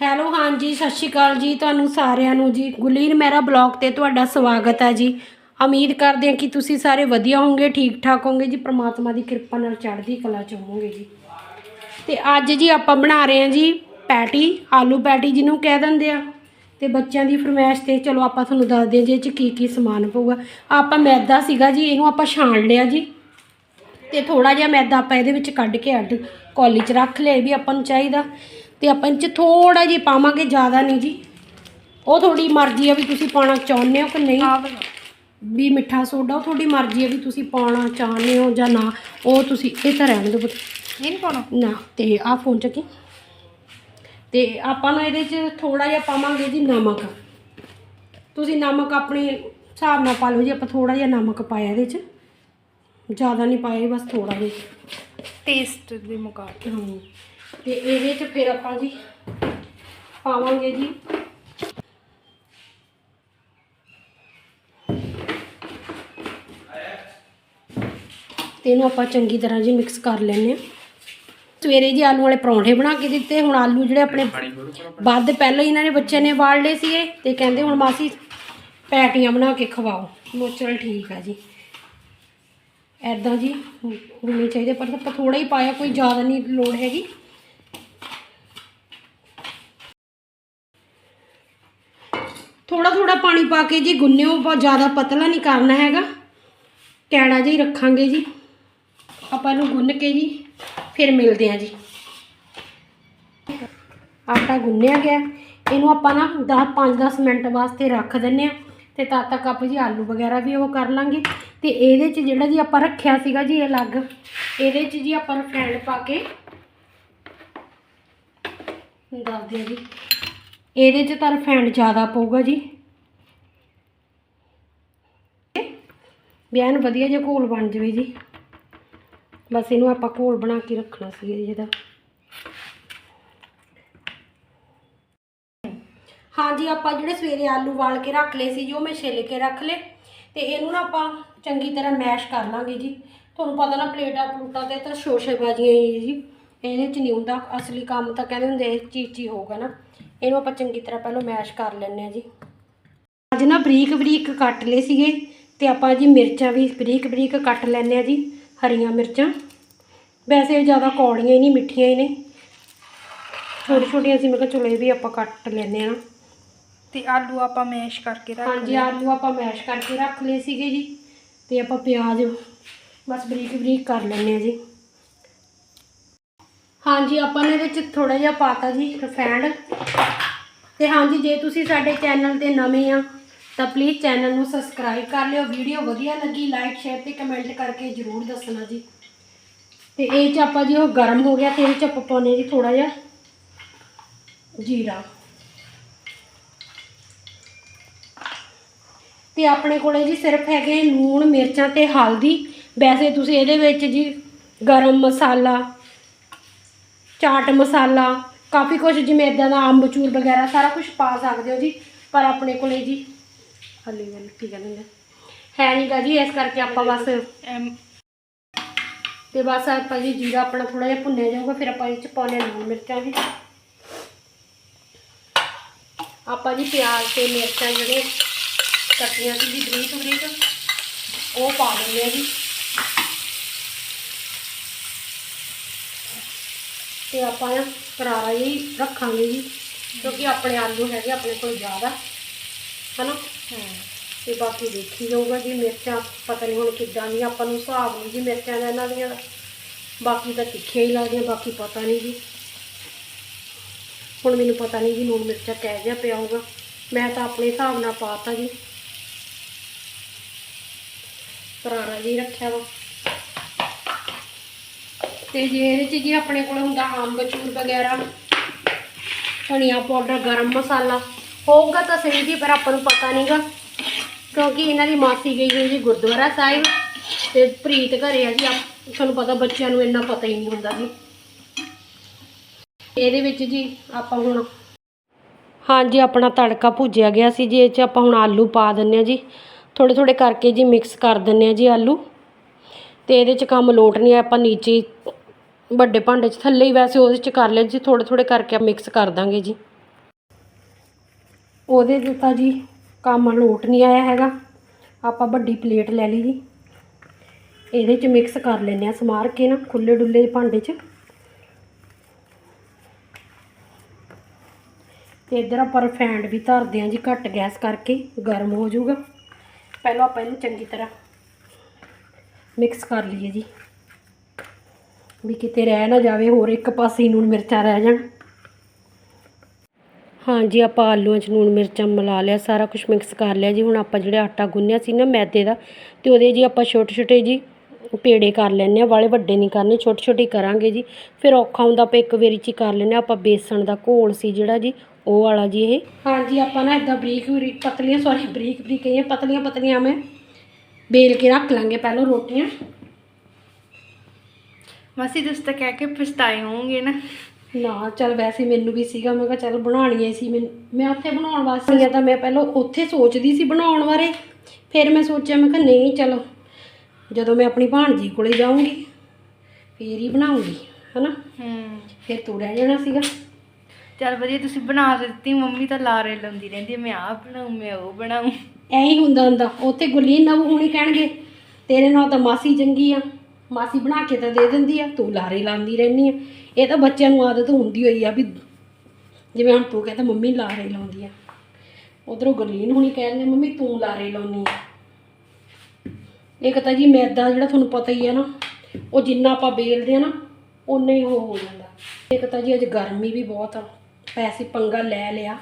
Hello, ਹਾਂਜੀ, ਸਤਿ ਸ਼੍ਰੀ ਅਕਾਲ ਜੀ। ਤੁਹਾਨੂੰ ਸਾਰਿਆਂ ਨੂੰ ਜੀ। ਗੁਲੀਨ ਮੇਰਾ ਬਲੌਗ ਤੇ ਤੁਹਾਡਾ ਸਵਾਗਤ ਹੈ ਜੀ। ਉਮੀਦ ਕਰਦੇ ਹਾਂ ਕਿ ਤੁਸੀਂ ਸਾਰੇ ਵਧੀਆ ਹੋਵੋਗੇ ਠੀਕ ਠਾਕ ਹੋਵੋਗੇ ਜੀ। ਪ੍ਰਮਾਤਮਾ ਦੀ ਕਿਰਪਾ ਨਾਲ ਚੜ੍ਹਦੀ ਕਲਾ ਚ ਹੋਵੋਗੇ ਜੀ। ਤੇ ਅੱਜ ਜੀ ਆਪਾਂ ਬਣਾ ਰਹੇ ਹਾਂ ਜੀ ਪੈਟੀ, ਆਲੂ ਪੈਟੀ ਜਿਹਨੂੰ ਕਹਿ ਦਿੰਦੇ ਆ। ਤੇ ਬੱਚਿਆਂ ਦੀ ਫਰਮਾਇਸ਼ ਤੇ ਚਲੋ ਆਪਾਂ ਤੁਹਾਨੂੰ ਦੱਸਦੇ ਹਾਂ ਜੀ ਇਹ ਚ ਕੀ ਕੀ ਸਮਾਨ ਪਊਗਾ। ਆਪਾਂ ਮੈਦਾ ਸੀਗਾ ਜੀ, ਇਹਨੂੰ ਆਪਾਂ ਛਾਣ ਲਿਆ ਜੀ। ਤੇ ਥੋੜਾ ਜਿਹਾ ਮੈਦਾ ਆਪਾਂ ਇਹਦੇ ਵਿੱਚ ਕੱਢ ਕੇ ਅੱਡ ਕੌਲੀ 'ਚ ਰੱਖ ਲਿਆ, ਇਹ ਵੀ ਆਪਾਂ ਨੂੰ ਚਾਹੀਦਾ। ਤੇ ਆਪਾਂ ਇਹ 'ਚ ਥੋੜਾ ਜਿਹਾ ਪਾਵਾਂਗੇ ਜ਼ਿਆਦਾ ਨਹੀਂ ਜੀ। ਉਹ ਤੁਹਾਡੀ ਮਰਜ਼ੀ ਆ ਵੀ ਤੁਸੀਂ ਪਾਉਣਾ ਚਾਹੁੰਦੇ ਹੋ ਕਿ ਨਹੀਂ। ਵੀ ਮਿੱਠਾ ਸੋਡਾ ਉਹ ਤੁਹਾਡੀ ਮਰਜ਼ੀ ਆ ਵੀ ਤੁਸੀਂ ਪਾਉਣਾ ਚਾਹੁੰਦੇ ਹੋ ਜਾਂ ਨਾ। ਉਹ ਤੁਸੀਂ ਇਹ ਤਾਂ ਰਹਿਣ ਦਿਓ ਪੁੱਤ। ਇਹ ਨਹੀਂ ਪਾਉਣਾ? ਨਾ ਤੇ ਆਹ ਫੋਨ ਚੱਕੀ। ਤੇ ਆਪਾਂ ਨੂੰ ਇਹਦੇ 'ਚ ਥੋੜਾ ਜਿਹਾ ਪਾਵਾਂਗੇ ਜੀ ਨਮਕ। ਤੁਸੀਂ ਨਮਕ ਆਪਣੇ ਹਿਸਾਬ ਨਾਲ ਪਾ ਲਓ ਜੀ ਆਪਾਂ ਥੋੜਾ ਜਿਹਾ ਨਮਕ ਪਾਇਆ ਇਹਦੇ 'ਚ। ਜ਼ਿਆਦਾ ਨਹੀਂ ਪਾਇਆ ਬਸ ਥੋੜਾ ਜਿਹਾ। ਟੇਸਟ ਦੇ ਮੁਕਾਬਲੇ। ਹਾਂ। ਤੇ ਇਹਦੇ 'ਚ ਫਿਰ ਆਪਾਂ ਜੀ ਪਾਵਾਂਗੇ ਜੀ। ਤੇ ਇਹਨੂੰ ਆਪਾਂ ਚੰਗੀ ਤਰ੍ਹਾਂ ਜੀ ਮਿਕਸ ਕਰ ਲੈਂਦੇ ਹਾਂ। ਸਵੇਰੇ ਜੀ ਆਲੂ ਵਾਲੇ ਪਰੌਂਠੇ ਬਣਾ ਕੇ ਦਿੱਤੇ। ਹੁਣ ਆਲੂ ਜਿਹੜੇ ਆਪਣੇ ਵੱਧ ਪਹਿਲਾਂ ਹੀ ਇਹਨਾਂ ਨੇ ਬੱਚਿਆਂ ਨੇ ਵਾੜ ਲਏ ਸੀਗੇ ਤੇ ਕਹਿੰਦੇ ਹੁਣ ਮਾਸੀ ਪੈਟੀਆਂ ਬਣਾ ਕੇ ਖਵਾਓ। ਮੋ ਚਲ ਠੀਕ ਆ ਜੀ। ਐਦਾਂ ਜੀ ਹੋਣੇ ਚਾਹੀਦੇ ਪਰ ਆਪਾਂ ਥੋੜਾ ਹੀ ਪਾਇਆ, ਕੋਈ ਜ਼ਿਆਦਾ ਨਹੀਂ ਲੋੜ ਹੈਗੀ। ਥੋੜਾ ਥੋੜਾ ਪਾਣੀ ਪਾ ਕੇ ਜੀ ਗੁੰਨਿਓ, ਬਹੁਤ ਜ਼ਿਆਦਾ ਪਤਲਾ ਨਹੀਂ ਕਰਨਾ ਹੈਗਾ। ਕੈੜਾ ਜਿਹਾ ਹੀ ਰੱਖਾਂਗੇ ਜੀ। ਆਪਾਂ ਇਹਨੂੰ ਗੁੰਨ ਕੇ ਜੀ, ਫਿਰ ਮਿਲਦੇ ਹਾਂ ਜੀ। ਆਟਾ ਗੁੰਨਿਆ ਗਿਆ। ਇਹਨੂੰ ਆਪਾਂ ਨਾ 10 5-10 ਮਿੰਟ ਵਾਸਤੇ ਰੱਖ ਦਿੰਨੇ ਆ ਤੇ ਤਦ ਤੱਕ ਆਪਾਂ ਜੀ ਆਲੂ ਵਗੈਰਾ ਵੀ ਉਹ ਕਰ ਲਾਂਗੇ। ਤੇ ਇਹਦੇ 'ਚ ਜਿਹੜਾ ਜੀ ਆਪਾਂ ਰੱਖਿਆ ਸੀਗਾ ਜੀ ਇਹ ਅਲੱਗ, ਇਹਦੇ 'ਚ ਜੀ ਆਪਾਂ ਰਿਫਾਈਂਡ ਪਾ ਕੇ ਦੱਸਦੇ ਆ ਜੀ। ਇਹਦੇ 'ਚ ਤਾਂ ਰਿਫਾਈਂਡ ਜ਼ਿਆਦਾ ਪਊਗਾ ਜੀ। ਵੀ ਐਨ ਵਧੀਆ ਜਿਹਾ ਘੋਲ ਬਣ ਜਵੇ ਜੀ। ਬਸ ਇਹਨੂੰ ਆਪਾਂ ਘੋਲ ਬਣਾ ਕੇ ਰੱਖਣਾ ਸੀ ਇਹਦਾ ਹਾਂਜੀ, ਆਪਾਂ ਜਿਹੜੇ ਸਵੇਰੇ ਆਲੂ ਵਾਲ ਕੇ ਰੱਖ ਲਏ ਸੀ ਜੋ ਮੈਂ ਛਿੱਲ ਕੇ ਰੱਖ ਲਏ। ਤੇ ਇਹਨੂੰ ਨਾ ਆਪਾਂ ਚੰਗੀ ਤਰ੍ਹਾਂ ਮੈਸ਼ ਕਰ ਲਾਂਗੇ ਜੀ। ਤੁਹਾਨੂੰ ਪਤਾ ਨਾ ਪਲੇਟਾਂ ਪਲੂਟਾਂ ਤੇ ਤਾਂ ਸ਼ੋਸ਼ੇ ਹੀ ਜੀ। ਇਹਦੇ ਚ ਨਹੀਂ ਹੁੰਦਾ, ਅਸਲੀ ਕੰਮ ਤਾਂ ਕਹਿੰਦੇ ਹੁੰਦੇ ਇਹ ਚੀਚੀ ਹੋਊਗਾ ਨਾ। ਇਹਨੂੰ ਆਪਾਂ ਚੰਗੀ ਤਰ੍ਹਾਂ ਪਹਿਲਾਂ ਮੈਸ਼ ਕਰ ਲੈਂਦੇ ਆ ਜੀ। ਅੱਜ ਨਾ ਬਰੀਕ ਬਰੀਕ ਕੱਟ ਲਏ ਸੀਗੇ ਤੇ ਆਪਾਂ ਜੀ ਮਿਰਚਾਂ ਵੀ ਬਰੀਕ ਬਰੀਕ ਕੱਟ ਲੈਂਦੇ ਆ ਜੀ ਹਰੀਆਂ ਮਿਰਚਾਂ। ਵੈਸੇ ਇਹ ਜ਼ਿਆਦਾ ਕੌੜੀਆਂ ਹੀ ਨਹੀਂ ਮਿੱਠੀਆਂ ਹੀ ਨੇ। ਛੋਟੀ ਛੋਟੀਆਂ ਸੀ ਮੈਂ ਕਿਹਾ ਚਲੋ ਇਹ ਵੀ ਆਪਾਂ ਕੱਟ ਲੈਂਦੇ ਆ ਤੇ ਆਲੂ ਆਪਾਂ ਮੈਸ਼ ਕਰਕੇ ਰੱਖ ਹਾਂਜੀ। ਆਲੂ ਆਪਾਂ ਮੈਸ਼ ਕਰਕੇ ਰੱਖ ਲਏ ਸੀਗੇ ਜੀ। ਤੇ ਆਪਾਂ ਪਿਆਜ਼ ਬਸ ਬਰੀਕ ਬਰੀਕ ਕਰ ਲੈਂਦੇ ਆ ਜੀ। ਹਾਂਜੀ ਆਪਾਂ ਨੇ ਇਹਦੇ ਚ ਥੋੜਾ ਜਿਹਾ ਪਾਤਾ ਜੀ ਰਿਫਾਈਂਡ ਤੇ ਹਾਂਜੀ, ਜੇ ਤੁਸੀਂ ਸਾਡੇ ਚੈਨਲ ਤੇ ਨਵੇਂ ਆ, ਤਾਂ ਪਲੀਜ਼ ਚੈਨਲ ਨੂੰ ਸਬਸਕ੍ਰਾਈਬ ਕਰ ਲਿਓ। ਵੀਡੀਓ ਵਧੀਆ ਲੱਗੀ ਲਾਈਕ ਸ਼ੇਅਰ ਤੇ ਕਮੈਂਟ ਕਰਕੇ ਜਰੂਰ ਦੱਸਣਾ ਜੀ। ਤੇ ਇਹ ਚ ਆਪਾਂ ਜੀ ਉਹ ਗਰਮ ਹੋ ਗਿਆ, ਤੇ ਇਹ ਚ ਆਪਾਂ ਪਾਉਣੇ ਜੀ ਥੋੜਾ ਜਿਹਾ ਜੀਰਾ। ਤੇ ਆਪਣੇ ਕੋਲੇ ਜੀ ਸਿਰਫ ਹੈਗੇ ਲੂਣ, ਮਿਰਚਾਂ ਤੇ ਹਲਦੀ। ਵੈਸੇ ਤੁਸੀਂ ਇਹਦੇ ਵਿੱਚ ਜੀ ਗਰਮ ਮਸਾਲਾ, ਚਾਟ ਮਸਾਲਾ ਕਾਫੀ ਕੁਝ ਜਿਵੇਂ ਇਦਾਂ ਦਾ ਅੰਬਚੂਰ ਵਗੈਰਾ ਸਾਰਾ ਕੁਝ ਪਾ ਸਕਦੇ ਹੋ ਜੀ ਪਰ ਆਪਣੇ ਕੋਲੇ ਜੀ ਹਲੀ ਵਾਲੀ ਕੀ ਕਹਿੰਦੇ ਨੇ ਹੈ ਨਹੀਂਗਾ ਜੀ ਇਸ ਕਰਕੇ ਆਪਾਂ ਬਸ ਤੇ ਬਸ ਆਪਾਂ ਜੀ ਜੀਰਾ ਆਪਣਾ ਥੋੜਾ ਜਿਹਾ ਭੁੰਨਿਆ ਜਾਊਗਾ ਫਿਰ ਆਪਾਂ ਇਹ ਚ ਪਾਉਣੇ ਲੂਣ ਮਿਰਚਾਂ ਜੀ। ਆਪਾਂ ਜੀ ਪਿਆਜ਼ ਤੇ ਮਿਰਚਾਂ ਜਿਹੜੇ ਕੱਟੀਆਂ ਸੀ ਜੀ ਬਰੀਕ ਬਰੀਕ ਉਹ ਪਾ ਦਿੰਦੇ ਆ ਜੀ। ਤੇ ਆਪਾਂ ਨਾ ਕਰਾਰਾ ਹੀ ਰੱਖਾਂਗੇ ਜੀ ਕਿਉਂਕਿ ਆਪਣੇ ਆਲੂ ਹੈਗੇ ਆਪਣੇ ਕੋਲ ਜ਼ਿਆਦਾ ਹਨਾ? ਤੇ ਬਾਕੀ ਦੇਖੀ ਜਾਊਗਾ ਜੀ ਮਿਰਚਾਂ ਪਤਾ ਨਹੀਂ ਹੁਣ ਕਿੱਦਾਂ ਦੀਆਂ ਆਪਾਂ ਨੂੰ ਹਿਸਾਬ ਨਹੀਂ ਜੀ ਮਿਰਚਾਂ ਦਾ ਇਹਨਾਂ ਦੀਆਂ। ਬਾਕੀ ਤਾਂ ਤਿੱਖੀਆਂ ਹੀ ਲੱਗਦੀਆਂ ਬਾਕੀ ਪਤਾ ਨਹੀਂ ਜੀ। ਹੁਣ ਮੈਨੂੰ ਪਤਾ ਨਹੀਂ ਜੀ ਲੂਣ ਮਿਰਚਾਂ ਕਹਿ ਜਿਹਾ ਪਿਆ ਹੋਊਗਾ। ਮੈਂ ਤਾਂ ਆਪਣੇ ਹਿਸਾਬ ਨਾਲ ਪਾਤਾ ਜੀ। ਕਰਾਰਾ ਜੀ ਰੱਖਿਆ ਵਾ। ਤੇ ਜੇ ਇਹਦੇ ਚ ਜੀ ਆਪਣੇ ਕੋਲ ਹੁੰਦਾ ਅੰਬਚੂਰ ਵਗੈਰਾ, ਧਨੀਆ ਪਾਊਡਰ, ਗਰਮ ਮਸਾਲਾ। ਹੋਊਗਾ ਤਾਂ ਸਹੀ ਜੀ, ਪਰ ਆਪਾਂ ਨੂੰ ਪਤਾ ਨਹੀਂਗਾ, ਕਿਉਂਕਿ ਇਹਨਾਂ ਦੀ ਮਾਸੀ ਗਈ ਹੋਈ ਜੀ ਗੁਰਦੁਆਰਾ ਸਾਹਿਬ ਤੇ ਪ੍ਰੀਤ ਘਰੇ ਆ ਜੀ। ਆਪ- ਤੁਹਾਨੂੰ ਪਤਾ ਬੱਚਿਆਂ ਨੂੰ ਇੰਨਾ ਪਤਾ ਹੀ ਨਹੀਂ ਹੁੰਦਾ ਜੀ। ਇਹਦੇ ਵਿੱਚ ਜੀ ਆਪਾਂ ਹੁਣ ਹਾਂਜੀ, ਆਪਣਾ ਤੜਕਾ ਭੁੱਜਿਆ ਗਿਆ ਸੀ ਜੀ। ਇਹ 'ਚ ਆਪਾਂ ਹੁਣ ਆਲੂ ਪਾ ਦਿੰਨੇ ਆ ਜੀ। ਥੋੜੇ ਥੋੜੇ ਕਰਕੇ ਜੀ ਮਿਕਸ ਕਰ ਦਿੰਨੇ ਆ ਜੀ ਆਲੂ। ਤੇ ਇਹਦੇ 'ਚ ਕੰਮ ਲੋਟ ਨਹੀਂ ਆਪਾਂ ਨੀਚੇ ਵੱਡੇ ਭਾਂਡੇ 'ਚ ਥੱਲੇ ਹੀ ਵੈਸੇ ਉਹਦੇ 'ਚ ਕਰ ਲਿਆ ਜੀ ਥੋੜੇ ਥੋੜੇ ਕਰਕੇ ਮਿਕਸ ਕਰ ਦਾਂਗੇ ਜੀ। ਉਹਦੇ ਤੇ ਤਾਂ ਜੀ ਕੰਮ ਲੋਟ ਨਹੀਂ ਆਇਆ ਹੈਗਾ। ਆਪਾਂ ਵੱਡੀ ਪਲੇਟ ਲੈ ਲਈ ਜੀ। ਇਹਦੇ ਚ ਮਿਕਸ ਕਰ ਲੈਂਦੇ ਆ ਸਮਾਰ ਕੇ ਨਾ ਖੁੱਲੇ ਡੁੱਲੇ ਭਾਂਡੇ ਚ। ਤੇ ਇੱਧਰ ਆਪਾਂ ਰਿਫਾਈਂਡ ਵੀ ਧਰਦੇ ਆ ਜੀ, ਘੱਟ ਗੈਸ ਕਰਕੇ, ਗਰਮ ਹੋ ਜਾਊਗਾ। ਪਹਿਲਾਂ ਆਪਾਂ ਇਹਨੂੰ ਚੰਗੀ ਤਰ੍ਹਾਂ ਮਿਕਸ ਕਰ ਲਈਏ ਜੀ। ਵੀ ਕਿਤੇ ਰਹਿ ਨਾ ਜਾਵੇ, ਹੋਰ ਇੱਕ ਪਾਸੇ ਹੀ ਨੂਣ ਮਿਰਚਾਂ ਰਹਿ ਜਾਣ। ਹਾਂਜੀ, ਆਪਾਂ ਆਲੂਆਂ 'ਚ ਨੂਣ ਮਿਰਚਾਂ ਮਿਲਾ ਲਿਆ, ਸਾਰਾ ਕੁਝ ਮਿਕਸ ਕਰ ਲਿਆ ਜੀ। ਹੁਣ ਆਪਾਂ ਜਿਹੜਾ ਆਟਾ ਗੁੰਨਿਆ ਸੀ ਨਾ ਮੈਦੇ ਦਾ, ਤੇ ਉਹਦੇ ਜੀ ਆਪਾਂ ਛੋਟੇ ਛੋਟੇ ਜੀ ਪੇੜੇ ਕਰ ਲੈਣੇ ਆ ਵਾਲੇ ਵੱਡੇ ਨਹੀਂ ਕਰਨੇ ਛੋਟੇ ਛੋਟੇ ਕਰਾਂਗੇ ਜੀ। ਫਿਰ ਔਖਾ ਹੁੰਦਾ ਆਪਾਂ ਇੱਕ ਵਾਰੀ 'ਚ ਹੀ ਕਰ ਲੈਣੇ ਆਪਾਂ ਬੇਸਣ ਦਾ ਘੋਲ ਸੀ ਜਿਹੜਾ ਜੀ, ਉਹ ਵਾਲਾ ਜੀ ਇਹ। ਹਾਂਜੀ, ਆਪਾਂ ਨਾ ਇਦਾਂ ਬਰੀਕ ਬਰੀਕ ਪਤਲੀਆਂ ਸੌਰੀ ਬਰੀਕ ਬਰੀਕ ਕਹੀਏ ਪਤਲੀਆਂ ਪਤਲੀਆਂ ਮੈਂ ਬੇਲ ਕੇ ਰੱਖ ਲਾਂਗੇ ਪਹਿਲਾਂ ਰੋਟੀਆਂ। ਮਾਸੀ ਤੁਸੀਂ ਤਾਂ ਕਹਿ ਕੇ ਪਛਤਾਏ ਹੋਵੋਗੇ ਨਾ। ਨਾ ਚੱਲ ਵੈਸੇ ਮੈਨੂੰ ਵੀ ਸੀਗਾ ਮੈਂ ਕਿਹਾ ਚੱਲ ਬਣਾਉਣੀਆਂ ਸੀ ਮੈਂ ਮੈਂ ਉੱਥੇ ਬਣਾਉਣ ਵਾਸਤੇ ਜਾਂ ਤਾਂ ਮੈਂ ਪਹਿਲਾਂ ਉੱਥੇ ਸੋਚਦੀ ਸੀ ਬਣਾਉਣ ਬਾਰੇ। ਫਿਰ ਮੈਂ ਸੋਚਿਆ ਮੈਂ ਕਿਹਾ ਨਹੀਂ ਚਲੋ ਜਦੋਂ ਮੈਂ ਆਪਣੀ ਭਾਣਜੀ ਕੋਲੇ ਜਾਊਂਗੀ ਫੇਰ ਹੀ ਬਣਾਉਂਗੀ ਹਨਾ? ਹੂੰ। ਫਿਰ ਤੂੰ ਰਹਿ ਜਾਣਾ ਸੀਗਾ। ਚੱਲ ਵਧੀਆ ਤੁਸੀਂ ਬਣਾ ਦਿੱਤੀ ਮੰਮੀ ਤਾਂ ਲਾਰੇ ਲਾਉਂਦੀ ਰਹਿੰਦੀ ਹੈ, ਮੈਂ ਆਹ ਬਣਾਉ ਮੈਂ ਉਹ ਬਣਾਉ। ਐਂ ਹੀ ਹੁੰਦਾ ਹੁੰਦਾ ਉੱਥੇ ਗੁਰਲੀਨ ਨਵ ਹੁਣੀ ਕਹਿਣਗੇ ਤੇਰੇ ਨਾਲ ਤਾਂ ਮਾਸੀ ਚੰਗੀ ਆ। ਮਾਸੀ ਬਣਾ ਕੇ ਤਾਂ ਦੇ ਦਿੰਦੀ ਆ, ਤੂੰ ਲਾਰੇ ਲਾਉਂਦੀ ਰਹਿੰਦੀ ਆ। ਇਹ ਤਾਂ ਬੱਚਿਆਂ ਨੂੰ ਆਦਤ ਹੁੰਦੀ ਹੋਈ ਆ ਵੀ ਜਿਵੇਂ ਹੁਣ ਤੂੰ ਕਹਿੰਦਾ ਮੰਮੀ ਲਾਰੇ ਲਾਉਂਦੀ ਆ। ਉਧਰੋਂ ਗੁਰਲੀਨ ਹੁਣੀ ਕਹਿ ਕਹਿੰਦੇ ਮੰਮੀ ਤੂੰ ਲਾਰੇ ਲਾਉਣੀ ਆ। ਇੱਕ ਤਾਂ ਜੀ ਮੈਦਾ ਜਿਹੜਾ ਤੁਹਾਨੂੰ ਪਤਾ ਹੀ ਆ ਨਾ, ਉਹ ਜਿੰਨਾ ਆਪਾਂ ਬੇਲਦੇ ਆ ਨਾ ਉਨਾ ਹੀ ਉਹ ਹੋ ਜਾਂਦਾ। ਇੱਕ ਤਾਂ ਜੀ ਅੱਜ ਗਰਮੀ ਵੀ ਬਹੁਤ ਆ, ਪੈਸੇ ਪੰਗਾ ਲੈ ਲਿਆ।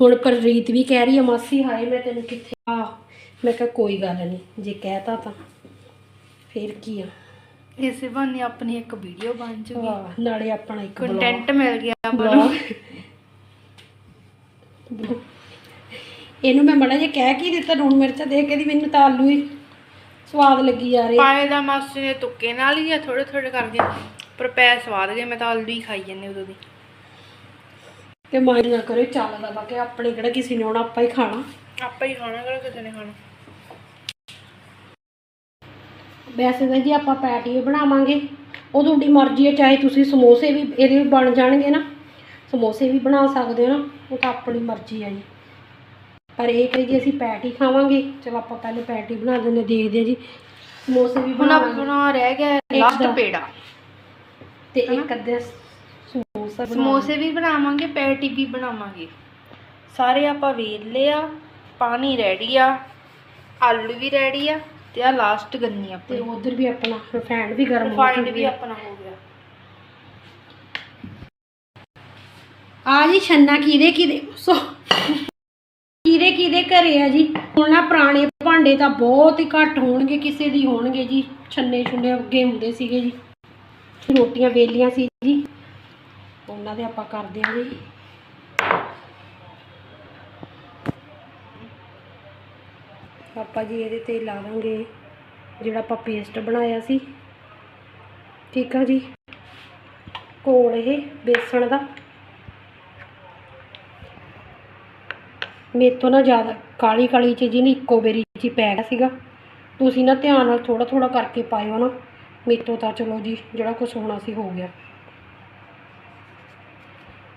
ਹੁਣ ਪ੍ਰੀਤ ਵੀ ਕਹਿ ਰਹੀ ਆ, ਮਾਸੀ ਹਾਏ, ਮੈਂ ਤੈਨੂੰ ਕਿੱਥੇ ਆ ਮੈਂ ਕਿਹਾ, ਕੋਈ ਗੱਲ ਨਹੀਂ ਜੇ ਕਹਿਤਾ ਤਾਂ। ਫੇਰ ਕੀ ਆ? ਇਸੇ ਬਹਾਨੇ ਆਪਣੀ ਇੱਕ ਵੀਡੀਓ ਬਣ ਜੂਗੀ। ਨਾਲੇ ਆਪਣਾ ਇੱਕ ਕੰਟੈਂਟ ਮਿਲ ਗਿਆ ਆਪਾਂ ਨੂੰ। ਇਹਨੂੰ ਮੈਂ ਮੜਾ ਜੇ ਕਹਿ ਕੀ ਦਿੱਤਾ ਲੂਣ ਮਿਰਚ ਦੇ ਕੇ ਦੀ ਮੈਨੂੰ ਤਾਂ ਆਲੂ ਹੀ ਸਵਾਦ ਲੱਗੀ ਜਾ ਰਹੇ ਪਾਏ ਦਾ ਮਾਸੀ ਨੇ ਤੁੱਕੇ ਨਾਲ ਹੀ ਆ ਥੋੜੇ ਥੋੜੇ ਕਰਕੇ ਪਰ ਪੈ ਸਵਾਦ ਗਏ ਮੈਂ ਤਾਂ ਆਲੂ ਹੀ ਖਾਈ ਜਾਂਦੇ ਉਦੋਂ ਦੀ। ਤੇ ਮਾਇਨ ਕਰੇ ਚੱਲਦਾ ਵਾ ਕਿ ਆਪਣੇ ਕਿਹੜਾ ਕਿਸੇ ਨੇ ਆਉਣਾ ਆਪਾਂ ਹੀ ਖਾਣਾ। ਆਪਾਂ ਹੀ ਖਾਣਾ ਕਿਹੜਾ ਕਿਸੇ ਨੇ ਖਾਣਾ। ਵੈਸੇ ਤਾਂ ਜੀ ਆਪਾਂ ਪੈਟੀ ਬਣਾਵਾਂਗੇ। ਉਹ ਤੁਹਾਡੀ ਮਰਜ਼ੀ ਹੈ ਚਾਹੇ ਤੁਸੀਂ ਸਮੋਸੇ ਵੀ ਇਹਦੇ ਵੀ ਬਣ ਜਾਣਗੇ ਨਾ। ਸਮੋਸੇ ਵੀ ਬਣਾ ਸਕਦੇ ਹੋ ਨਾ ਉਹ ਤਾਂ ਆਪਣੀ ਮਰਜ਼ੀ ਹੈ ਜੀ। ਪਰ ਇਹ ਕਿ ਜੀ ਅਸੀਂ ਪੈਟੀ ਖਾਵਾਂਗੇ ਚਲੋ ਆਪਾਂ ਪਹਿਲੇ ਪੈਟੀ ਬਣਾ ਦਿੰਦੇ ਦੇਖਦੇ ਹਾਂ ਜੀ। ਸਮੋਸੇ ਵੀ ਹੁਣ ਬਣਾਵਾਂਗੇ। ਆਪਣਾ ਰਹਿ ਗਿਆ ਲਾਸਟ। ਪੇੜਾ। ਤੇ ਇੱਕ ਅੱਧੇ ਸਮੋਸਾ ਬਣਾ ਸਮੋਸੇ ਵੀ ਬਣਾਵਾਂਗੇ ਪੈਟੀ ਵੀ ਬਣਾਵਾਂਗੇ। ਸਾਰੇ ਆਪਾਂ ਵੇਲ ਲਿਆ ਪਾਣੀ ਰੈਡੀ ਆ ਆਲੂ ਵੀ ਰੈਡੀ ਆ। ਤੇ ਆ ਲਾਸਟ ਗੰਨੀ ਤੇ ਆਪਣੀ ਉਧਰ ਵੀ ਆਪਣਾ ਰਿਫਾਈਂਡ ਵੀ ਗਰਮ ਹੋ ਰਿਫਾਈਂਡ ਵੀ ਚੁੱਕੀ ਆਪਣਾ ਹੋ ਗਿਆ। ਆ ਜੀ ਛੰਨਾ ਕਿਹਦੇ ਕਿਹਦੇ ਸੋ ਕਿਹਦੇ ਕਿਹਦੇ ਘਰੇ ਆ ਜੀ? ਹੁਣ ਨਾ ਪੁਰਾਣੇ ਭਾਂਡੇ ਤਾਂ ਬਹੁਤ ਹੀ ਘੱਟ ਹੋਣਗੇ ਕਿਸੇ ਦੀ ਹੋਣਗੇ ਜੀ। ਛੰਨੇ ਛੁੰਨੇ ਅੱਗੇ ਹੁੰਦੇ ਸੀਗੇ ਜੀ। ਰੋਟੀਆਂ ਵੇਲੀਆਂ ਸੀ ਜੀ। ਉਹਨਾਂ ਦੇ ਆਪਾਂ ਕਰਦੇ ਆ ਜੀ। ਆਪਾਂ ਜੀ ਇਹਦੇ ਤੇ ਲਾਵਾਂਗੇ ਜਿਹੜਾ ਆਪਾਂ ਪੇਸਟ ਬਣਾਇਆ ਸੀ। ਠੀਕ ਆ ਜੀ? ਘੋਲ ਇਹ ਬੇਸਣ ਦਾ। ਮੇਰੇ ਤੋਂ ਨਾ ਜ਼ਿਆਦਾ ਕਾਲੀ ਕਾਲੀ ਚੀਜ਼ ਨਹੀਂ, ਇੱਕੋ ਬੇਰੀ ਚ ਹੀ ਪੈ ਗਿਆ ਸੀਗਾ। ਤੁਸੀਂ ਨਾ ਧਿਆਨ ਨਾਲ ਥੋੜਾ ਥੋੜਾ ਕਰਕੇ ਪਾਇਓ ਨਾ। ਮੇਰੇ ਤੋਂ ਤਾਂ ਚਲੋ ਜੀ, ਜਿਹੜਾ ਕੁਝ ਹੋਣਾ ਸੀ ਹੋ ਗਿਆ।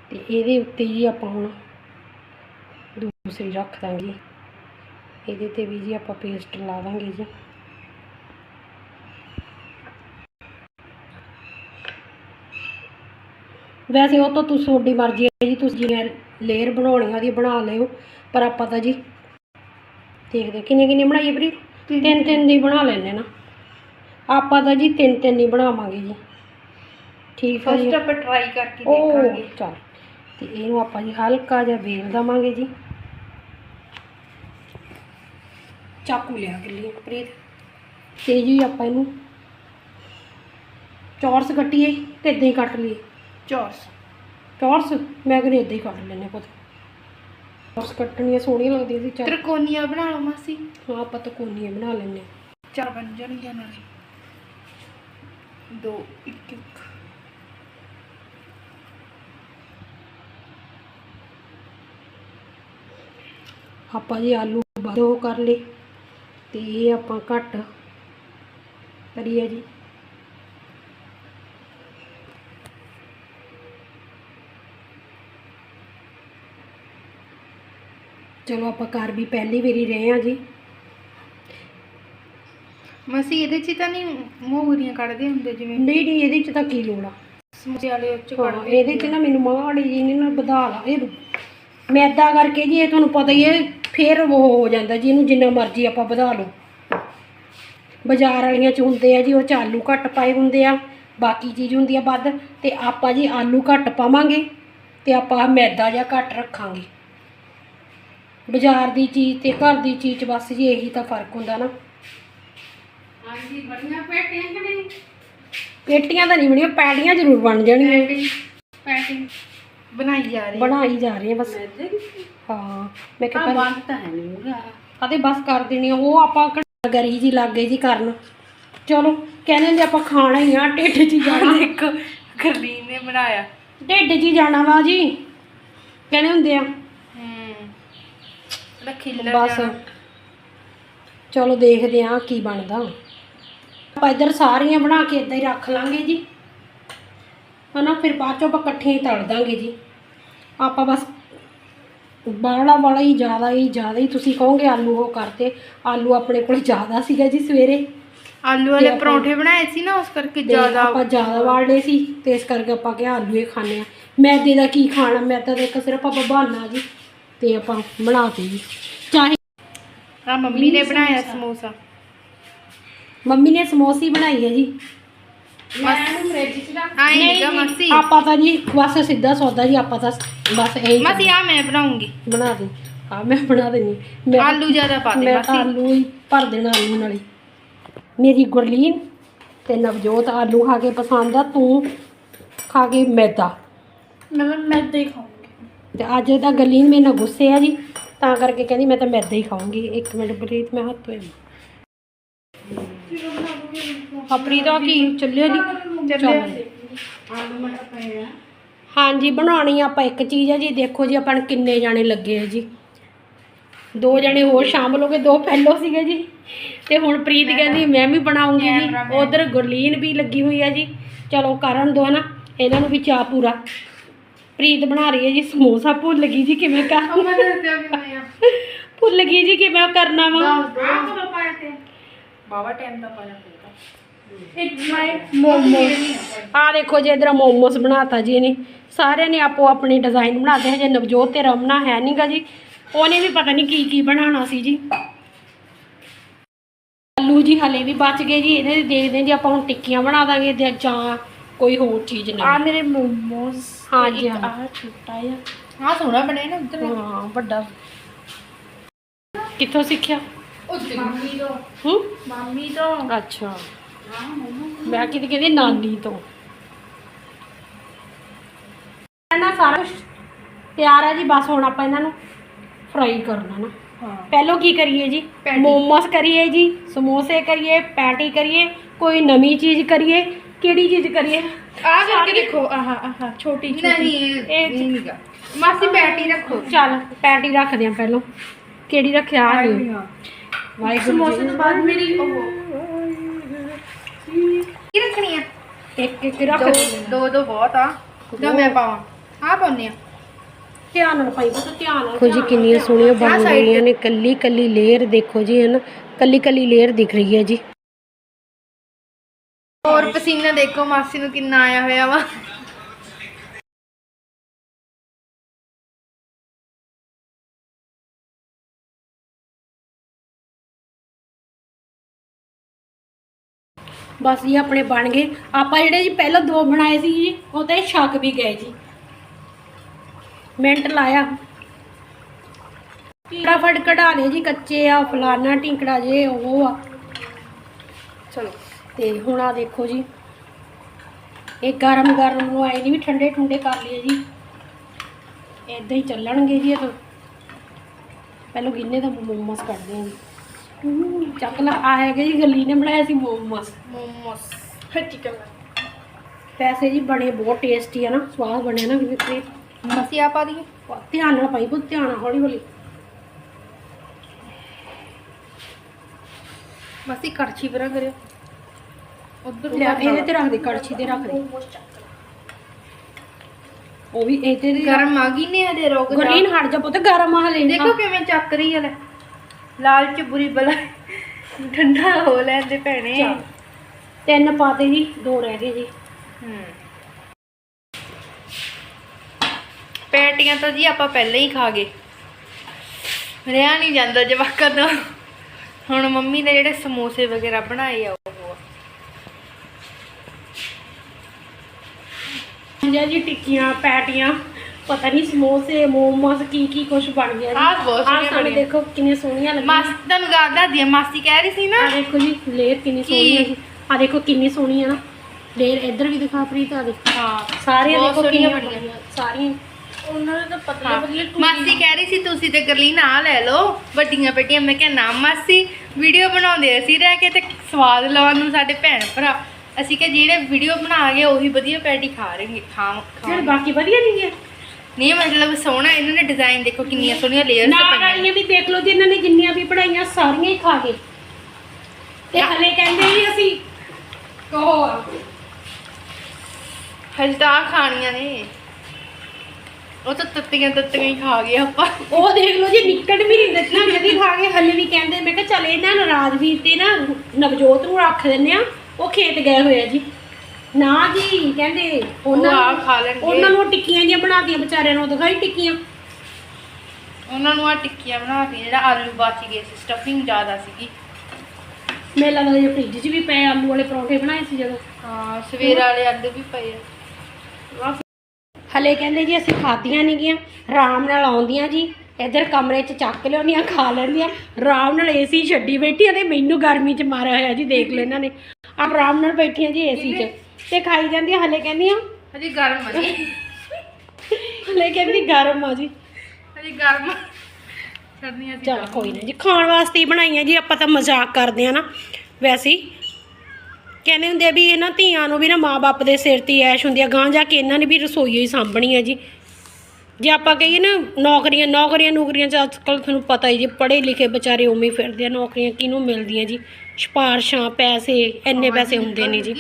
ਤੇ ਇਹਦੇ ਉੱਤੇ ਜੀ ਆਪਾਂ ਹੁਣ ਦੂਸਰੀ ਰੱਖ ਦਾਂਗੇ। ਇਹਦੇ ਤੇ ਵੀ ਜੀ ਆਪਾਂ ਪੇਸਟ ਲਾ ਦਾਂਗੇ ਜੀ। ਵੈਸੇ ਉਹ ਤਾਂ ਤੁਸੀਂ ਤੁਹਾਡੀ ਮਰਜ਼ੀ ਹੈ ਜੀ ਤੁਸੀਂ ਜਿਵੇਂ ਲੇਅਰ ਬਣਾਉਣੀ ਉਹਦੀ ਬਣਾ ਲਿਓ ਪਰ ਆਪਾਂ ਤਾਂ ਜੀ ਦੇਖਦੇ ਕਿੰਨੇ ਕਿੰਨੇ ਬਣਾਈਏ ਪ੍ਰੀਤ ਤਿੰਨ। ਤਿੰਨ ਦੀ ਬਣਾ ਲੈਣੇ ਨਾ। ਆਪਾਂ ਤਾਂ ਜੀ ਤਿੰਨ ਤਿੰਨ ਹੀ ਬਣਾਵਾਂਗੇ ਜੀ। ਠੀਕ ਹੈ ਜੀ। ਫਸਟ ਆਪਾਂ ਟਰਾਈ ਕਰਕੇ ਦੇਖਾਂਗੇ। ਚੱਲ। ਤੇ ਇਹਨੂੰ ਆਪਾਂ ਜੀ ਹਲਕਾ ਜਿਹਾ ਵੇਲ ਦਵਾਂਗੇ ਜੀ। ਚਾਕੂ ਲਿਆ ਕੇ ਲਈ ਪ੍ਰੀਤ। ਤੇ ਜੀ ਆਪਾਂ ਇਹਨੂੰ। ਚੌਰਸ ਕੱਟੀਏ ਤੇ ਇਦਾਂ ਹੀ ਕੱਟ ਲਈਏ। ਚੌਰਸ। ਚੌਰਸ? ਮੈਂ ਕਹਿੰਦੀ ਇਦਾਂ ਹੀ ਕੱਟ ਲੈਣੇ ਪੁੱਤ ਚੌਰਸ ਕੱਟਣੀਆਂ ਸੋਹਣੀਆਂ ਲੱਗਦੀਆਂ ਸੀ ਚੱਲ ਤ੍ਰਿਕੋਣੀਆ ਬਣਾ ਲਓ ਮਾਸੀ। ਹਾਂ ਆਪਾਂ ਤਾਂ ਕੋਨੀਆਂ ਬਣਾ ਲੈਣੇ ਚਾਰ ਬਣ ਜਾਣਗੀਆਂ ਨਾਲੇ ਦੋ ਇੱਕ ਇੱਕ। ਆਪਾਂ ਜੀ ਆਲੂ ਉਹ ਕਰ ਲਏ। ਤੇ ਇਹ ਆਪਾਂ ਘੱਟ ਕਰੀਏ ਜੀ। ਚਲੋ ਆਪਾਂ ਕਰ ਵੀ ਪਹਿਲੀ ਵਾਰੀ ਰਹੇ ਆ ਜੀ। ਮਸੀ ਇਹਦੇ 'ਚ ਤਾਂ ਨਹੀਂ ਮੋਹਰੀਆਂ ਕੱਢਦੇ ਹੁੰਦੇ ਜਿਵੇਂ। ਨਹੀਂ ਨਹੀਂ ਇਹਦੇ ਚ ਤਾਂ ਕੀ ਲੋੜ ਆ। ਸਮੋਸੇ ਵਾਲੇ ਉਹ 'ਚ ਹਾਂ, ਕੱਢਦੇ ਇਹਦੇ ਚ ਨਾ ਮੈਨੂੰ ਮਾੜੀ ਜੀ ਨੇ ਨਾ ਵਧਾ ਲਾ। ਇਹ ਮੈਦਾ ਕਰਕੇ ਜੀ ਇਹ ਤੁਹਾਨੂੰ ਪਤਾ ਹੀ ਹੈ। ਫੇਰ ਉਹ ਹੋ ਜਾਂਦਾ ਜੀ ਇਹਨੂੰ ਜਿੰਨਾ ਮਰਜ਼ੀ ਆਪਾਂ ਵਧਾ ਲਓ। ਬਾਜ਼ਾਰ ਵਾਲੀਆਂ ਚ ਹੁੰਦੇ ਆ ਜੀ ਉਹ ਚ ਆਲੂ ਘੱਟ ਪਾਏ ਹੁੰਦੇ ਆ ਬਾਕੀ ਚੀਜ਼ ਹੁੰਦੀ ਆ ਵੱਧ ਤੇ ਆਪਾਂ ਜੀ ਆਲੂ ਘੱਟ ਪਾਵਾਂਗੇ ਤੇ ਆਪਾਂ ਮੈਦਾ ਜਾਂ ਘੱਟ ਰੱਖਾਂਗੇ। ਬਾਜ਼ਾਰ ਦੀ ਚੀਜ਼ ਤੇ ਘਰ ਦੀ ਚੀਜ਼ ਬਸ ਜੀ ਇਹੀ ਤਾਂ ਫ਼ਰਕ ਹੁੰਦਾ ਨਾ। ਹਾਂਜੀ ਬੜੀਆਂ ਪੈਟੀਆਂ ਕਿ ਨਹੀਂ? ਪੇਟੀਆਂ ਤਾਂ ਨਹੀਂ ਬਣੀਆਂ ਪੈੜੀਆਂ ਜ਼ਰੂਰ ਬਣ ਜਾਣਗੀਆਂ ਪੈਟਿੰਗ ਬਣਾਈ ਜਾ ਰਹੀ ਬਣਾਈ ਜਾ ਰਹੇ ਆ ਬਸ। ਹਾਂ ਮੈਂ ਕਿਹਾ ਪਰ ਤਾਂ ਹੈ ਨਹੀਂ ਕਦੇ ਬਸ ਕਰ ਦੇਣੀ ਆ, ਉਹ ਆਪਾਂ ਗਰੀ ਜੀ ਲੱਗ ਜੀ ਕਰਨ। ਚਲੋ ਕਹਿੰਦੇ ਨੇ ਆਪਾਂ ਖਾਣਾ ਹੀ ਆ ਢਿੱਡ 'ਚ ਹੀ ਜਾਣਾ। ਦੇਖੋ ਗਰਲੀਨ ਨੇ ਬਣਾਇਆ। ਢਿੱਡ 'ਚ ਹੀ ਜਾਣਾ ਵਾ ਜੀ। ਕਹਿੰਦੇ ਹੁੰਦੇ ਆ। ਹੂੰ ਬਸ। ਚਲੋ ਦੇਖਦੇ ਆ ਕੀ ਬਣਦਾ। ਆਪਾਂ ਇੱਧਰ ਸਾਰੀਆਂ ਬਣਾ ਕੇ ਇਦਾਂ ਹੀ ਰੱਖ ਲਾਂਗੇ ਜੀ। ਹਨਾ ਫਿਰ ਬਾਅਦ ਚੋਂ ਆਪਾਂ ਇਕੱਠੀਆਂ ਹੀ ਤਲ ਦਾਂਗੇ ਜੀ। ਆਪਾਂ ਬਸ ਬਾਲਾ ਵਾਲਾ ਹੀ ਜ਼ਿਆਦਾ ਹੀ ਜ਼ਿਆਦਾ ਹੀ ਤੁਸੀਂ ਕਹੋਗੇ ਆਲੂ ਉਹ ਕਰਤੇ। ਆਲੂ ਆਪਣੇ ਕੋਲ ਜ਼ਿਆਦਾ ਸੀਗਾ ਜੀ ਸਵੇਰੇ। ਆਲੂ ਵਾਲੇ ਆਪਾਂ- ਪਰੌਂਠੇ ਬਣਾਏ ਸੀ ਨਾ ਉਸ ਕਰਕੇ ਤੇ ਜ਼ਿਆਦਾ ਆਪਾਂ ਜ਼ਿਆਦਾ ਵਾੜਨੇ ਸੀ ਤੇ ਇਸ ਕਰਕੇ ਆਪਾਂ ਕਿਹਾ ਆਲੂ ਹੀ ਖਾਣੇ ਆ ਮੈਦੇ ਦਾ ਕੀ ਖਾਣਾ ਮੈਦਾ ਦਾ ਇੱਕ ਸਿਰਫ ਆਪਾਂ ਬਹਾਨਾ ਜੀ ਤੇ ਆਪਾਂ ਬਣਾਤੇ ਜੀ। ਚਾਹੇ ਹਾਂ ਮੰਮੀ ਨੇ ਬਣਾਇਆ ਸਮੋਸਾ। ਮੰਮੀ ਨੇ ਸਮੋਸੀ ਬਣਾਈ ਹੈ ਜੀ। ਆਏ ਨੀਗਾ ਮਸੀ। ਆਪਾਂ ਤਾਂ ਜੀ ਬਸ ਸਿੱਧਾ ਸੌਦਾ ਜੀ ਆਪਾਂ ਤਾਂ ਬਸ ਇਹੀ ਮਸੀ ਆ ਮੈਂ ਬਣਾਉਂਗੀ। ਬਣਾ ਦੇ। ਆ ਮੈਂ ਬਣਾ ਦੇਣੀ ਮੈਂ ਆਲੂ ਜ਼ਿਆਦਾ ਪਾ ਦੇ ਮੈਂ ਤਾਂ ਮਸੀ। ਆਲੂ ਹੀ ਭਰ ਦੇਣਾ ਆਲੂ ਨਾਲ ਹੀ। ਮੇਰੀ ਗੁਰਲੀਨ ਤੇ ਨਵਜੋਤ ਆਲੂ ਖਾ ਕੇ ਪਸੰਦ ਆ ਤੂੰ ਖਾ ਕੇ ਮੈਦਾ। ਮੈਂ ਮੈਦਾ ਹੀ ਖਾਉਂਗੀ ਤੇ ਅੱਜ ਤਾਂ ਗਰਲੀਨ ਮੇਰੇ ਨਾਲ ਗੁੱਸੇ ਆ ਜੀ ਤਾਂ ਕਰਕੇ ਕਹਿੰਦੀ ਮੈਂ ਤਾਂ ਮੈਦਾ ਹੀ ਖਾਊਂਗੀ। ਇੱਕ ਮਿੰਟ ਪ੍ਰੀਤ ਮੈਂ ਹੱਥ ਧੋਏ ਆਪਣੀ ਤਾਂ ਕੀ ਚੱਲਿਆ ਜੀ? ਚੱਲ। ਹਾਂਜੀ ਬਣਾਉਣੀ ਆਪਾਂ ਇੱਕ ਚੀਜ਼ ਆ ਜੀ। ਦੇਖੋ ਜੀ ਆਪਾਂ ਨੂੰ ਕਿੰਨੇ ਜਾਣੇ ਲੱਗੇ ਆ ਜੀ। ਦੋ ਜਣੇ ਹੋਰ ਸ਼ਾਮਲ ਹੋ ਗਏ ਦੋ ਪਹਿਲੋਂ ਸੀਗੇ ਜੀ। ਤੇ ਹੁਣ ਪ੍ਰੀਤ ਕਹਿੰਦੀ ਮੈਂ ਵੀ ਬਣਾਉਂਗੀ ਜੀ। ਉਧਰ ਗੁਰਲੀਨ ਵੀ ਲੱਗੀ ਹੋਈ ਆ ਜੀ। ਚਲੋ ਕਰਨ ਦੋ ਨਾ। ਇਹਨਾਂ ਨੂੰ ਵੀ ਚਾਹ ਪੂਰਾ। ਪ੍ਰੀਤ ਬਣਾ ਰਹੀ ਹੈ ਜੀ ਸਮੋਸਾ ਭੁੱਲ ਗਈ ਜੀ ਕਿਵੇਂ ਕਰ ਭੁੱਲ ਗਈ ਜੀ ਕਿਵੇਂ ਕਰਨਾ ਵਾ। ਬਾਵਾ ਟਾਈਮ ਦਾ ਪਾਇਆ ਮੋਮੋਸ। ਆ ਦੇਖੋ ਜੀ ਇਧਰ ਮੋਮੋਸ ਬਣਾਤਾ ਜੀ ਇਹਨੇ। ਸਾਰਿਆਂ ਨੇ ਆਪੋ ਆਪਣੀ ਡਿਜ਼ਾਈਨ ਬਣਾਤੇ ਹਜੇ ਨਵਜੋਤ ਤੇ ਰਮਨਾ ਹੈ ਨਹੀਂਗਾ ਜੀ। ਉਹਨੇ ਵੀ ਪਤਾ ਨਹੀਂ ਕੀ ਕੀ ਬਣਾਉਣਾ ਸੀ ਜੀ। ਆਲੂ ਜੀ ਹਲੇ ਵੀ ਬਚ ਗਏ ਜੀ ਇਹਦੇ ਦੇਖਦੇ ਹਾਂ ਜੀ ਆਪਾਂ ਹੁਣ ਟਿੱਕੀਆਂ ਬਣਾ ਦਾਂਗੇ ਤੇ ਜਾਂ ਕੋਈ ਹੋਰ ਚੀਜ਼ ਆ ਨਹੀਂ ਮੇਰੇ ਮੋਮੋਸ ਹਾਂਜੀ, ਆ ਹਾਂ। ਛੋਟਾ ਜਿਹਾ। ਆ ਸੋਹਣਾ ਬਣਿਆ ਨਾ ਉੱਧਰ। ਹਾਂ ਵੱਡਾ। ਕਿੱਥੋਂ ਸਿੱਖਿਆ? ਮੰਮੀ ਤੋਂ ਹੂੰ? ਮੰਮੀ ਤੋਂ। ਅੱਛਾ। ਮੈਂ ਕਿਤੇ ਕਹਿੰਦੀ ਨਾਨੀ ਤੋਂ। ਨਾ ਸਾਰਾ ਕੁਛ ਤਿਆਰ ਹੈ ਜੀ ਬਸ ਹੁਣ ਆਪਾਂ ਇਹਨਾਂ ਨੂੰ ਫਰਾਈ ਕਰਨਾ ਨਾ। ਹਾਂ। ਪਹਿਲਾਂ ਕੀ ਕਰੀਏ ਜੀ। ਮੋਮੋਸ ਕਰੀਏ ਜੀ ਸਮੋਸੇ ਕਰੀਏ ਪੈਟੀ ਕਰੀਏ ਕੋਈ ਨਵੀਂ ਚੀਜ਼ ਕਰੀਏ ਕਿਹੜੀ ਚੀਜ਼ ਕਰੀਏ? ਆ ਕਰਕੇ ਦੇਖੋ ਆਹ ਆਹ ਛੋਟੀ ਛੋਟੀ ਨਹੀਂ ਇਹ- ਇਹ ਨਹੀਂਗਾ ਮਾਸੀ ਪੈਟੀ ਰੱਖੋ। ਚੱਲ ਪੈਟੀ ਰੱਖਦੇ ਆ ਪਹਿਲਾਂ। ਕਿਹੜੀ ਰੱਖਿਆ ਆ। ਜੀ ਵਾਹਿਗੁਰੂ ਸਮੋਸੇ ਜੀ ਤੋਂ ਬਾਅਦ ਮੇਰੀ ਉਹ ਕੀ ਰੱਖਣੀ ਆ? ਇੱਕ ਇੱਕ ਰੱਖ ਦੋ ਦੇ ਬਹੁਤ ਆ। ਜਾਂ ਮੈਂ ਪਾਵਾਂ। ਆ ਪਾਉਨੇ ਆ। ਧਿਆਨ ਨਾਲ ਪਾਈ ਬਸ ਧਿਆਨ ਨਾਲ ਦੇਖੋ ਜੀ ਕਿੰਨੀਆਂ ਸੋਹਣੀਆਂ ਬਣ ਰਹੀਆਂ ਨੇ ਕੱਲੀ ਕੱਲੀ ਲੇਅਰ ਦੇਖੋ ਜੀ ਹਨ? ਕੱਲੀ ਕੱਲੀ ਲੇਅਰ ਦਿਖ ਰਹੀ ਹੈ ਜੀ। ਹੋਰ ਪਸੀਨਾ ਦੇਖੋ ਮਾਸੀ ਨੂੰ ਕਿੰਨਾ ਆਇਆ ਹੋਇਆ ਵਾ। ਬਸ ਜੀ ਆਪਣੇ ਬਣ ਗਏ। ਆਪਾਂ ਜਿਹੜੇ ਜੀ ਪਹਿਲਾਂ ਦੋ ਬਣਾਏ ਸੀ ਜੀ ਉਹ ਤੇ ਛੱਕ ਵੀ ਗਏ ਜੀ। ਮਿੰਟ ਲਾਇਆ। ਫਟਾਫਟ ਕਢਾ ਲਏ ਜੀ ਕੱਚੇ ਆ ਫਲਾਨਾ ਟਿੰਕੜਾ ਜੇ ਉਹ ਆ। ਚਲੋ। ਤੇ ਹੁਣ ਆ ਦੇਖੋ ਜੀ। ਇਹ ਗਰਮ ਗਰਮ ਨੂੰ ਆਏ ਨਹੀਂ ਵੀ ਠੰਡੇ ਠੁੰਡੇ ਕਰ ਲਏ ਜੀ। ਇਦਾਂ ਹੀ ਚੱਲਣਗੇ ਜੀ ਇਹ ਤਾਂ। ਪਹਿਲਾਂ ਗਿੰਨੇ ਦਾ ਮੋਮੋਸ ਕੱਢਦੇ ਆ ਜੀ। ਹੂੰ, ਚੱਕ ਲਾ ਆ ਹੈਗੇ ਜੀ ਗੱਲੀ ਨੇ ਬਣਾਇਆ ਸੀ ਮੋਮੋਸ। ਮੋਮੋਸ। ਚਿਕਨ ਪੈਸੇ ਜੀ ਬਣੇ ਬਹੁਤ ਟੇਸਟੀ ਆ ਨਾ ਸਵਾਦ ਬਣਿਆ ਨਾ ਵੀ ਮਾਸੀ ਆ ਪਾ ਦਈਏ ਧਿਆਨ ਨਾਲ ਪਾਈ ਬਹੁਤ ਧਿਆਨ ਨਾਲ ਹੌਲੀ ਹੌਲੀ ਮਾਸੀ ਕੜਛੀ ਪਰਾਂ ਕਰਿਓ। ਉਧਰ ਲਿਆ ਇਹਦੇ ਤੇ ਰੱਖ ਦੇ ਕੜਛੀ ਤੇ ਰੱਖ ਦੇ। ਉਹ ਵੀ ਇਹਦੇ ਦੀ ਗਰਮ ਆ ਗਈ ਨੇ ਰੁਕ ਜਾ। ਗੁਰਲੀਨ ਹਟ ਜਾ ਪੁੱਤ ਗਰਮ ਆ ਹਲੇ। ਦੇਖੋ ਕਿਵੇਂ ਚੱਕ ਰਹੀ ਹੈ ਲੈ। ਲਾਲ ਚ ਬੁਰੀ ਬਲਾ ਠੰਡਾ ਹੋ ਲੈਂਦੇ ਭੈਣੇ। ਚੱਲ। ਤਿੰਨ ਪਾਤੇ ਜੀ ਦੋ ਰਹਿ ਗਏ ਜੀ। ਹੂੰ। ਪੈਟੀਆਂ ਤਾਂ ਜੀ ਆਪਾਂ ਪਹਿਲਾਂ ਹੀ ਖਾ ਗਏ। ਰਿਆ ਨਹੀਂ ਜਾਂਦਾ ਜਵਾਕਾਂ ਤੋਂ ਹੁਣ ਮੰਮੀ ਨੇ ਜਿਹੜੇ ਸਮੋਸੇ ਵਗੈਰਾ ਬਣਾਏ ਆ ਉਹ। ਜੀ ਜੀ ਟਿੱਕੀਆਂ ਪੈਟੀਆਂ। ਪਤਾ ਨਹੀਂ ਸਮੋਸੇ ਮੋਮੋਸ ਕੀ ਕੀ ਕੁਝ ਬਣ ਗਿਆ ਜੀ ਆਹ ਬਹੁਤ ਸੋਹਣੀਆਂ ਆਹ ਸਾਨੂੰ ਬਣੀਆਂ। ਦੇਖੋ ਕਿੰਨੇ ਸੋਹਣੀਆਂ ਲੱਗੀਆਂ। ਮਾਸੀ ਤੁਹਾਨੂੰ ਗੱਲ ਦੱਸਦੀ ਆ ਮਾਸੀ ਕਹਿ ਰਹੀ ਸੀ ਨਾ। ਆ ਦੇਖੋ ਜੀ ਲੇਅਰ ਕਿੰਨੀ? ਸੋਹਣੀ ਹੈ ਆ ਦੇਖੋ ਕਿੰਨੀ ਸੋਹਣੀ ਹੈ ਨਾ। ਲੇਅਰ ਇੱਧਰ ਵੀ ਦਿਖਾ ਪ੍ਰੀਤ ਆ ਦੇ ਹਾਂ ਸਾਰੀਆਂ ਬਹੁਤ ਦੇਖੋ ਸੋਹਣੀਆਂ ਕਿੰਨੀਆਂ ਬਣੀਆਂ। ਬਣੀਆਂ ਸਾਰੀਆਂ। ਉਹਨਾਂ ਦੇ ਤਾਂ ਹਾਂ। ਮਾਸੀ ਕਹਿ ਰਹੀ ਸੀ ਤੁਸੀਂ ਤੇ ਗਰਲੀਨ ਆ ਲੈ ਲਓ। ਵੱਡੀਆਂ ਪੇਟੀਆਂ ਮੈਂ ਕਿਹਾ ਨਾ ਮਾਸੀ ਵੀਡੀਓ ਬਣਾਉਂਦੇ ਅਸੀਂ ਰਹਿ ਕੇ ਤੇ ਸਵਾਦ ਲਾਉਣ ਨੂੰ ਸਾਡੇ ਭੈਣ ਭਰਾ। ਅਸੀਂ ਕਿ ਜਿਹੜੇ ਵੀਡੀਓ ਬਣਾ ਗਏ ਉਹੀ ਵਧੀਆ ਪੈਟੀ ਖਾ ਰਹੇਗੇ ਖਾ ਫਿਰ ਖਾ ਬਾਕੀ ਵਧੀਆ ਨਹੀਂ ਹੈ ਨਹੀਂ ਮਤਲਬ ਸੋਹਣਾ ਇਹਨਾਂ ਨੇ ਡਿਜ਼ਾਈਨ ਦੇਖੋ ਕਿੰਨੀਆਂ ਸੋਹਣੀਆਂ ਲੇਅਰਸ ਨਾਲ ਪਈਆਂ ਵਾਲੀਆਂ ਵੀ ਦੇਖ ਲਓ ਜੀ ਇਹਨਾਂ ਨੇ ਜਿੰਨੀਆਂ ਵੀ ਪੜਾਈਆਂ ਸਾਰੀਆਂ ਹੀ ਖਾ ਗਏ। ਤੇ ਹਲੇ ਕਹਿੰਦੇ ਜੀ ਅਸੀਂ ਕਹੋ ਹਜੇ ਤਾਂ ਆਹ ਖਾਣੀਆਂ ਨੇ। ਉਹ ਤਾਂ ਤੱਤੀਆਂ ਤੱਤੀਆਂ ਹੀ ਖਾ ਗਏ ਆਪਾਂ। ਉਹ ਦੇਖ ਲਓ ਜੀ ਨਿਕਟ ਵੀ ਨਹੀਂ ਦਿੱਤਾ ਜਦੀ ਖਾ ਕੇ ਹਲੇ ਵੀ ਕਹਿੰਦੇ ਮੈਂ ਕਿਹਾ ਚੱਲ ਇਹਨਾਂ ਨੂੰ ਰਾਜਵੀਰ ਤੇ ਨਾ ਨਵਜੋਤ ਨੂੰ ਰੱਖ ਦਿੰਨੇ ਆ ਉਹ ਖੇਤ ਗਏ ਹੋਏ ਆ ਜੀ। ਨਾ ਜੀ ਕਹਿੰਦੇ ਉਹ ਉਹਨਾਂ ਆ ਨੂੰ ਖਾ ਲੈਣਗੇ। ਉਹਨਾਂ ਨੂੰ ਟਿੱਕੀਆਂ ਜਿਹੀਆਂ ਬਣਾਤੀਆਂ ਵਿਚਾਰਿਆਂ ਨੂੰ ਦਿਖਾਈ ਟਿੱਕੀਆਂ। ਉਹਨਾਂ ਨੂੰ ਆ ਟਿੱਕੀਆਂ ਬਣਾ ਕੇ ਜਿਹੜਾ ਆਲੂ ਬਚ ਗਏ ਸੀ ਸਟਫਿੰਗ ਜ਼ਿਆਦਾ ਸੀਗੀ। ਮੈਨੂੰ ਲੱਗਦਾ ਜੇ ਫ੍ਰਿਜ 'ਚ ਵੀ ਪਏ ਆਲੂ ਵਾਲੇ ਪਰੌਂਠੇ ਬਣਾਏ ਸੀ ਜਦੋਂ। ਹਾਂ ਸਵੇਰ ਵਾਲੇ ਆਲੂ ਵੀ ਪਏ ਆ। ਹਲੇ ਕਹਿੰਦੇ ਜੀ ਅਸੀਂ ਖਾਧੀਆਂ ਨਹੀਂ ਗੀਆਂ ਆਰਾਮ ਨਾਲ ਆਉਂਦੀਆਂ ਜੀ। ਇੱਧਰ ਕਮਰੇ 'ਚ ਚੱਕ ਲਿਆਉਂਦੀਆਂ ਖਾ ਲੈਂਦੀਆਂ। ਆਰਾਮ ਨਾਲ ਏਸੀ ਛੱਡੀ ਬੈਠੀਆਂ ਤੇ ਮੈਨੂੰ ਗਰਮੀ 'ਚ ਮਾਰਿਆ ਹੋਇਆ ਜੀ ਦੇਖ ਲਓ ਇਹਨਾਂ ਨੇ। ਆਪ ਆਰਾਮ ਨਾਲ ਬੈਠੀਆਂ ਜੀ ਏਸੀ 'ਚ। ਤੇ ਖਾਈ ਜਾਂਦੀਆਂ ਹਲੇ ਕਹਿੰਦੀਆਂ ਹਜੇ ਗਰਮ ਆ ਜੀ। ਹਲੇ ਕਹਿੰਦੀ ਗਰਮ ਆ ਜੀ। ਹਜੇ ਗਰਮ ਕਰਨੀਆਂ ਸੀ ਚਲ ਕੋਈ ਨਾ ਜੀ ਖਾਣ ਵਾਸਤੇ ਹੀ ਬਣਾਈਆਂ ਜੀ ਆਪਾਂ ਤਾਂ ਮਜ਼ਾਕ ਕਰਦੇ ਆ ਨਾ। ਵੈਸੇ ਹੀ ਕਹਿੰਦੇ ਹੁੰਦੇ ਆ ਵੀ ਇਹਨਾਂ ਧੀਆਂ ਨੂੰ ਵੀ ਨਾ ਮਾਪੇ ਦੇ ਸਿਰ ਤੇ ਹੀ ਐਸ਼ ਹੁੰਦੀ ਆ ਗਾਂ ਜਾ ਕੇ ਇਹਨਾਂ ਨੇ ਵੀ ਰਸੋਈ ਹੀ ਸਾਂਭਣੀ ਆ ਜੀ। ਜੇ ਆਪਾਂ ਕਹੀਏ ਨਾ ਨੌਕਰੀਆਂ ਨੌਕਰੀਆਂ ਨੌਕਰੀਆਂ ਚ ਅੱਜ ਕੱਲ੍ਹ ਤੁਹਾਨੂੰ ਪਤਾ ਹੀ ਜੀ ਪੜ੍ਹੇ ਲਿਖੇ ਵਿਚਾਰੇ ਉਵੇਂ ਹੀ ਫਿਰਦੇ ਆ ਨੌਕਰੀਆਂ ਕਿਹਨੂੰ ਮਿਲਦੀਆਂ ਜੀ? ਸਿਫਾਰਸ਼ਾਂ ਪੈਸੇ ਇੰਨੇ ਪੈਸੇ ਹੁੰਦੇ ਨਹੀਂ ਜੀ।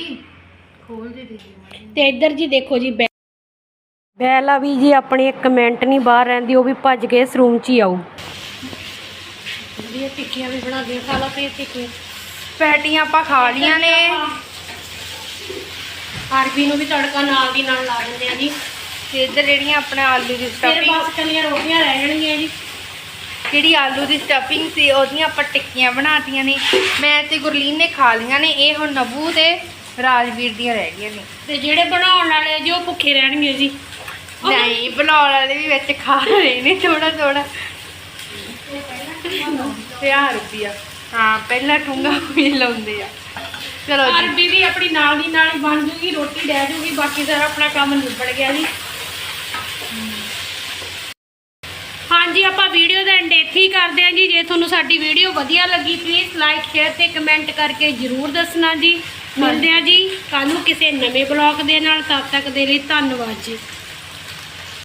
ਖੋਲ ਦੇ ਦੇ ਦੇ ਤੇ ਇੱਧਰ ਜੀ ਦੇਖੋ ਜੀ ਬੈ- ਬੈਲਾ ਵੀ ਜੀ ਆਪਣੀ ਇੱਕ ਮਿੰਟ ਨਹੀਂ ਬਾਹਰ ਰਹਿੰਦੀ ਉਹ ਵੀ ਭੱਜ ਕੇ ਇਸ ਰੂਮ 'ਚ ਹੀ ਆਊ। ਵਧੀਆ ਟਿੱਕੀਆਂ ਵੀ ਬਣਾ ਦੀਆਂ ਖਾ ਲਾ ਫੇਰ ਟਿੱਕੀਆਂ। ਪੈਟੀਆਂ ਆਪਾਂ ਖਾ ਲੀਆਂ ਨੇ। ਅਰਬੀ ਨੂੰ ਵੀ ਤੜਕਾ ਨਾਲ ਦੀ ਨਾਲ ਲਾ ਦਿੰਦੇ ਆ ਜੀ। ਤੇ ਇੱਧਰ ਜਿਹੜੀਆਂ ਆਪਣੇ ਆਲੂ ਦੀ ਫਿਰ ਸਟਫਿੰਗ ਬਸ ਕੱਲੀਆਂ ਰੋਟੀਆਂ ਰਹਿ ਜਾਣਗੀਆਂ ਜੀ। ਜਿਹੜੀ ਆਲੂ ਦੀ ਸਟਫਿੰਗ ਸੀ ਉਹਦੀਆਂ ਆਪਾਂ ਟਿੱਕੀਆਂ ਬਣਾਤੀਆਂ ਨੇ। ਮੈਂ ਤੇ ਗੁਰਲੀਨ ਨੇ ਖਾ ਲੀਆਂ ਨੇ ਇਹ ਹੁਣ ਨਬੂ ਤੇ ਰਾਜਵੀਰ ਦੀਆਂ ਰਹਿ ਗਈਆਂ ਨੇ। ਤੇ ਜਿਹੜੇ ਬਣਾਉਣ ਵਾਲੇ ਜੀ ਉਹ ਭੁੱਖੇ ਰਹਿਣਗੇ ਜੀ। ਨਹੀਂ ਬਣਾਉਣ ਵਾਲੇ ਵੀ ਵਿੱਚ ਖਾ ਰਹੇ ਨੇ ਥੋੜਾ ਥੋੜਾ ਹਜ਼ਾਰ ਰੁਪਿਆ ਹਾਂ ਪਹਿਲਾ ਠੁੰਗਾ ਵੀ ਲਾਉਂਦੇ ਆ। ਚਲੋ ਜੀ। ਅਰਬੀ ਵੀ ਆਪਣੀ ਨਾਲ ਦੀ ਨਾਲ ਹੀ ਬਣ ਜੂਗੀ ਰੋਟੀ ਰਹਿ ਜੂਗੀ ਬਾਕੀ ਸਾਰਾ ਆਪਣਾ ਕੰਮ ਨਿਬੜ ਗਿਆ ਜੀ। ਹਾਂਜੀ ਆਪਾਂ ਵੀਡੀਓ ਦਾ ਐਂਡ ਇੱਥੇ ਹੀ ਕਰਦੇ ਹਾਂ ਜੀ। ਜੇ ਤੁਹਾਨੂੰ ਸਾਡੀ ਵੀਡੀਓ ਵਧੀਆ ਲੱਗੀ ਪਲੀਜ਼ ਲਾਈਕ ਸ਼ੇਅਰ ਤੇ ਕਮੈਂਟ ਕਰਕੇ ਜਰੂਰ ਦੱਸਣਾ ਜੀ। ਮਿਲਦੇ ਹਾਂ ਜੀ। ਕੱਲ ਨੂੰ ਕਿਸੇ ਨਵੇਂ ਬਲੌਗ ਦੇ ਨਾਲ, ਤਦ ਤੱਕ ਦੇ ਲਈ ਧੰਨਵਾਦ ਜੀ।